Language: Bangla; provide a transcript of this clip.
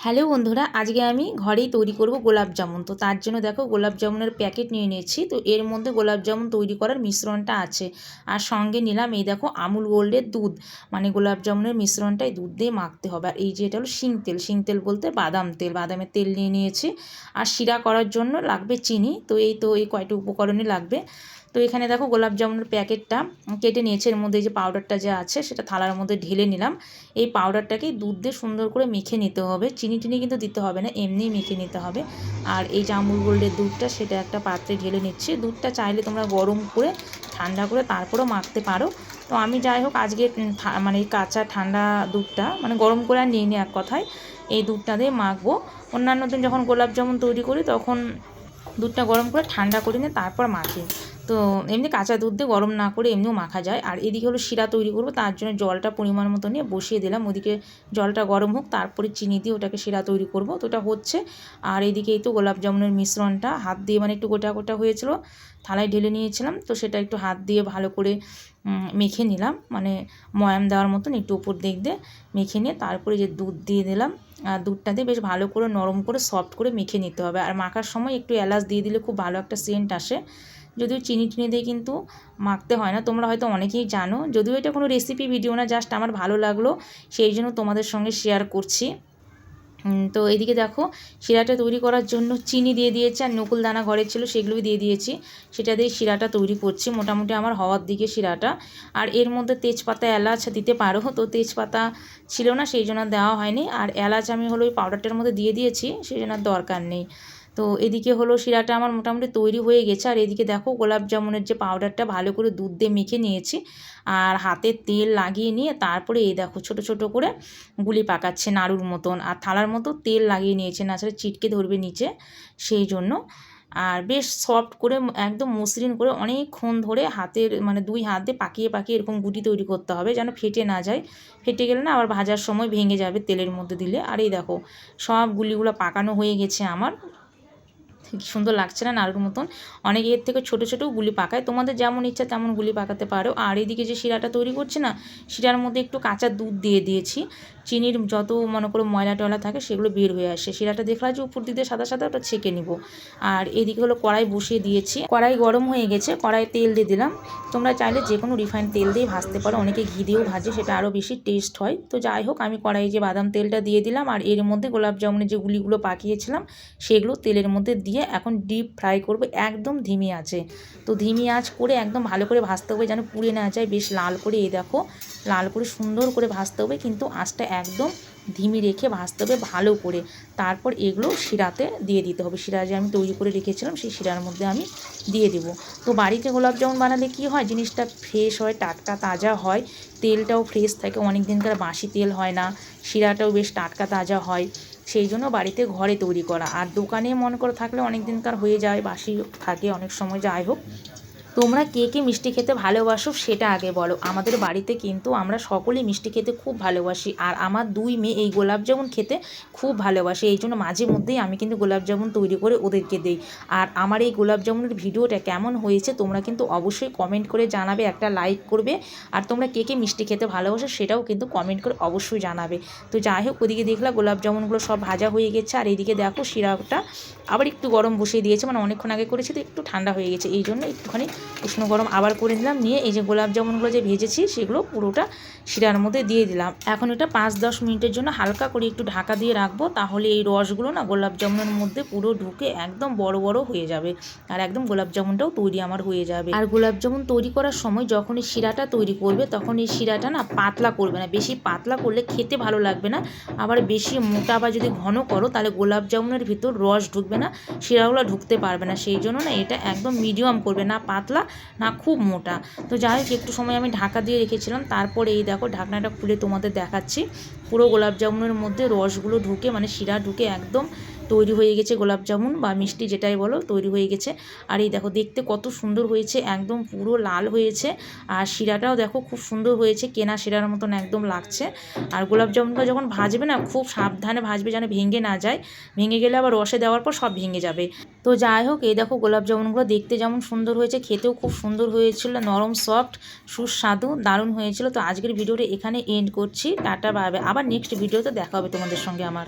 হ্যালো বন্ধুরা, আজকে আমি ঘরেই তৈরি করব গোলাপ জামুন। তো তার জন্য দেখো গোলাপ জামুনের প্যাকেট নিয়ে নিয়েছি। তো এর মধ্যে গোলাপ জামুন তৈরি করার মিশ্রণটা আছে। আর সঙ্গে নিলাম এই দেখো আমুল গোল্ডের দুধ। মানে গোলাপ জামুনের মিশ্রণটাই দুধ দিয়ে মাখতে হবে। আর এই যে এটা হলো শিং তেল। শিং তেল বলতে বাদাম তেল। বাদামের তেল নিয়ে নিয়েছি। আর শিরা করার জন্য লাগবে চিনি। তো এই তো এই কয়টা উপকরণই লাগবে। তো এখানে দেখো গোলাপ জামুনের প্যাকেটটা কেটে নিয়েছে। এর মধ্যে যে পাউডারটা যে আছে সেটা থালার মধ্যে ঢেলে নিলাম। এই পাউডারটাকে দুধ দিয়ে সুন্দর করে মেখে নিতে হবে। চিনি টিনি কিন্তু দিতে হবে না, এমনিই মেখে নিতে হবে। আর এই যে আমুল গোল্ডের দুধটা সেটা একটা পাত্রে ঢেলে নিচ্ছে। দুধটা চাইলে তোমরা গরম করে, ঠান্ডা করে তারপরেও মাখতে পারো। তো আমি যাই হোক, আজকে মানে কাঁচা ঠান্ডা দুধটা মানে গরম করে আর নিয়ে নিই এক কথায়। এই দুধটা দিয়ে মাখবো। অন্যান্য দিন যখন গোলাপ জামুন তৈরি করি তখন দুধটা গরম করে ঠান্ডা করে নিয়ে তারপর মাখি। তো এমনি কাঁচা দুধ দিয়ে গরম না করে এমনিও মাখা যায়। আর এদিকে হলো শিরা তৈরি করব, তার জন্য জলটা পরিমাণ মতো নিয়ে বসিয়ে দিলাম। ওদিকে জলটা গরম হোক, তারপরে চিনি দিয়ে ওটাকে শিরা তৈরি করব। তো ওটা হচ্ছে, আর এদিকে এই তো গোলাপ জামুনের মিশ্রণটা হাত দিয়ে মানে একটু গোটা গোটা হয়েছিল, থালায় ঢেলে নিয়েছিলাম। তো সেটা একটু হাত দিয়ে ভালো করে মেখে নিলাম। মানে ময়াম দেওয়ার মতন একটু উপর দিক দিয়ে মেখে নিয়ে তারপরে যে দুধ দিয়ে দিলাম আর দুধটা দিয়ে বেশ ভালো করে নরম করে সফট করে মেখে নিতে হবে। আর মাখার সময় একটু এলাচ দিয়ে দিলে খুব ভালো একটা সেন্ট আসে। যদিও চিনি টিনি দিয়ে কিন্তু মাখতে হয় না, তোমরা হয়তো অনেকেই জানো। যদিও এটা কোনো রেসিপি ভিডিও না জাস্ট আমার ভালো লাগল, সেই জন্য তোমাদের সঙ্গে শেয়ার করছি। তো এদিকে দেখো, শিরাটা তৈরি করার জন্য চিনি দিয়ে দিয়েছি, আর নকুল দানা ঘরে ছিল সেগুলোই দিয়ে দিয়েছি। সেটা দিয়ে শিরাটা তৈরি করছি, মোটামুটি আমার হওয়ার দিকে শিরাটা। আর এর মধ্যে তেজপাতা এলাচ দিতে পারো, তো তেজপাতা ছিল না, সেই জন্য দেওয়া হয়নি। আর এলাচ আমি হলো ওই পাউডারটার মধ্যে দিয়ে দিয়েছি, সেই জন্য দরকার নেই। তো এদিকে হলো শিরাটা আমার মোটামুটি তৈরি হয়ে গেছে। আর এদিকে দেখো গোলাপ জামুনের যে পাউডারটা ভালো করে দুধ দিয়ে মেখে নিয়েছি। আর হাতে তেল লাগিয়ে নিয়ে তারপরে এই দেখো ছোট ছোট করে গুলি পাকাচ্ছে নাড়ুর মতন। আর থালার মতো তেল লাগিয়ে নিয়েছে, না ছাড়া চিটকে ধরবে নিচে সেই জন্য। আর বেশ সফট করে একদম মসৃণ করে অনেকক্ষণ ধরে হাতের মানে দুই হাত পাকিয়ে পাকিয়ে এরকম গুটি তৈরি করতে হবে যেন ফেটে না যায়। ফেটে গেলে না আবার ভাজার সময় ভেঙে যাবে তেলের মধ্যে দিলে। আর এই দেখো সব গুলিগুলো পাকানো হয়ে গেছে আমার। সুন্দর লাগছে না নাড়ুর মতন। অনেক এর থেকে ছোটো ছোটো গুলি পাকায়। তোমাদের যেমন ইচ্ছা তেমন গুলি পাকাতে পারো। আর এদিকে যে শিরাটা তৈরি করছে না, শিরার মধ্যে একটু কাঁচা দুধ দিয়ে দিয়েছি। চিনির যত মনে করো ময়লা টয়লা থাকে সেগুলো বের হয়ে আসে। শিরাটা দেখলাম যে উপর দিতে সাদা সাদা ওটা ছেঁকে নিব। আর এদিকে হলো কড়াই বসিয়ে দিয়েছি। কড়াই গরম হয়ে গেছে কড়াই তেল দিয়ে দিলাম। তোমরা চাইলে যে কোনো রিফাইন তেল দিয়ে ভাজতে পারো। অনেকে ঘি দিয়েও ভাজে, সেটা আরও বেশি টেস্ট হয়। তো যাই হোক, আমি কড়াই যে বাদাম তেলটা দিয়ে দিলাম আর এর মধ্যে গোলাপ জামুনের যে গুলিগুলো পাকিয়েছিলাম, সেগুলো তেলের মধ্যে দিয়ে এখন ডিপ ফ্রাই করব। একদম ধিমি আছে তো ধিমি আঁচ করে একদম ভালো করে ভাজতে হবে যেন পুড়ে না যায়। বেশ লাল করে এই দেখো, লাল করে সুন্দর করে ভাজতে হবে। কিন্তু আঁচটা একদম ধিমি রেখে ভাজতে হবে ভালো করে। তারপর এগুলো শিরাতে দিয়ে দিতে হবে। শিরা যে আমি তৈরি করে রেখেছিলাম, সেই শিরার মধ্যে আমি দিয়ে দেব। তো বাড়িতে গোলাপ জামুন বানালে কী হয়? জিনিসটা ফ্রেশ হয়, টাটকা তাজা হয়, তেলটাও ফ্রেশ থাকে। অনেক দিনকার বাসি তেল হয় না, শিরাটাও বেশ টাটকা তাজা হয়। সেই জন্য বাড়িতে ঘরে তৈরি করা। আর দোকানে মনে করে থাকলে অনেক দিনকার হয়ে যায়, বাসি থাকে অনেক সময়। যাই হোক তোমরা কে কে মিষ্টি খেতে ভালোবাসো সেটা আগে বলো। আমাদের বাড়িতে কিন্তু আমরা সকলেই মিষ্টি খেতে খুব ভালোবাসি। আর আমার দুই মেয়ে এই গোলাপ জামুন খেতে খুব ভালোবাসে। এই জন্য মাঝে মধ্যেই আমি কিন্তু গোলাপ জামুন তৈরি করে ওদেরকে দিই। আর আমার এই গোলাপ জামুনের ভিডিওটা কেমন হয়েছে তোমরা কিন্তু অবশ্যই কমেন্ট করে জানাবে, একটা লাইক করবে। আর তোমরা কে কে মিষ্টি খেতে ভালোবাসো সেটাও কিন্তু কমেন্ট করে অবশ্যই জানাবে। তো যাই হোক, ওদিকে দেখলাম গোলাপ জামুনগুলো সব ভাজা হয়ে গেছে। আর এইদিকে দেখো সিরাপটা আবার একটু গরম বসিয়ে দিয়েছে। মানে অনেকক্ষণ আগে করেছি, তো একটু ঠান্ডা হয়ে গেছে। এই জন্য একটুখানি উষ্ণ গরম আবার করে দিলাম, নিয়ে এই যে গোলাপ জামুনগুলো যে ভেজেছি, সেগুলো পুরোটা শিরার মধ্যে দিয়ে দিলাম। এখন এটা পাঁচ দশ মিনিটের জন্য হালকা করে একটু ঢাকা দিয়ে রাখব, তাহলে এই রসগুলো না গোলাপ জামুনের মধ্যে পুরো ঢুকে একদম বড় বড় হয়ে যাবে, আর একদম গোলাপ জামুনটাও তৈরি আমার হয়ে যাবে। আর গোলাপ জামুন তৈরি করার সময় যখন এই শিরাটা তৈরি করবে, তখন এই শিরাটা না পাতলা করবে না, বেশি পাতলা করলে খেতে ভালো লাগবে না, আবার বেশি মোটা বা যদি ঘন করো, তাহলে গোলাপ জামুনের ভিতর রস ঢুকবে না, শিরাগুলো ঢুকতে পারবে না, সেই জন্য না এটা একদম মিডিয়াম করবে না, পাতলা না খুব মোটা। তো যাই হোক, একটু সময় আমি ঢাকা দিয়ে রেখেছিলাম। তারপরে এই দেখো, ঢাকনাটা খুলে তোমাদের দেখাচ্ছি। পুরো গোলাপ জামুনের মধ্যে রসগুলো ঢুকে মানে শিরা ঢুকে একদম তৈরি হয়ে গেছে গোলাপ জামুন বা মিষ্টি যেটাই বলো, তৈরি হয়ে গেছে। আর এই দেখো দেখতে কত সুন্দর হয়েছে, একদম পুরো লাল হয়েছে। আর শিরাটাও দেখো খুব সুন্দর হয়েছে, কেনা শিরার মতন একদম লাগছে। আর গোলাপ জামুনটা যখন ভাজবে না, খুব সাবধানে ভাজবে যেন ভেঙে না যায়। ভেঙে গেলে আবার রসে দেওয়ার পর সব ভেঙে যাবে। তো যাই হোক, এই দেখো গোলাপ জামুনগুলো দেখতে যেমন সুন্দর হয়েছে, খেতেও খুব সুন্দর হয়েছিল, নরম, সফট, সুস্বাদু, দারুণ হয়েছিল। তো আজকের ভিডিওটা এখানে এন্ড করছি। টাটা পাবে আবার নেক্সট ভিডিওতে দেখা হবে তোমাদের সঙ্গে আমার।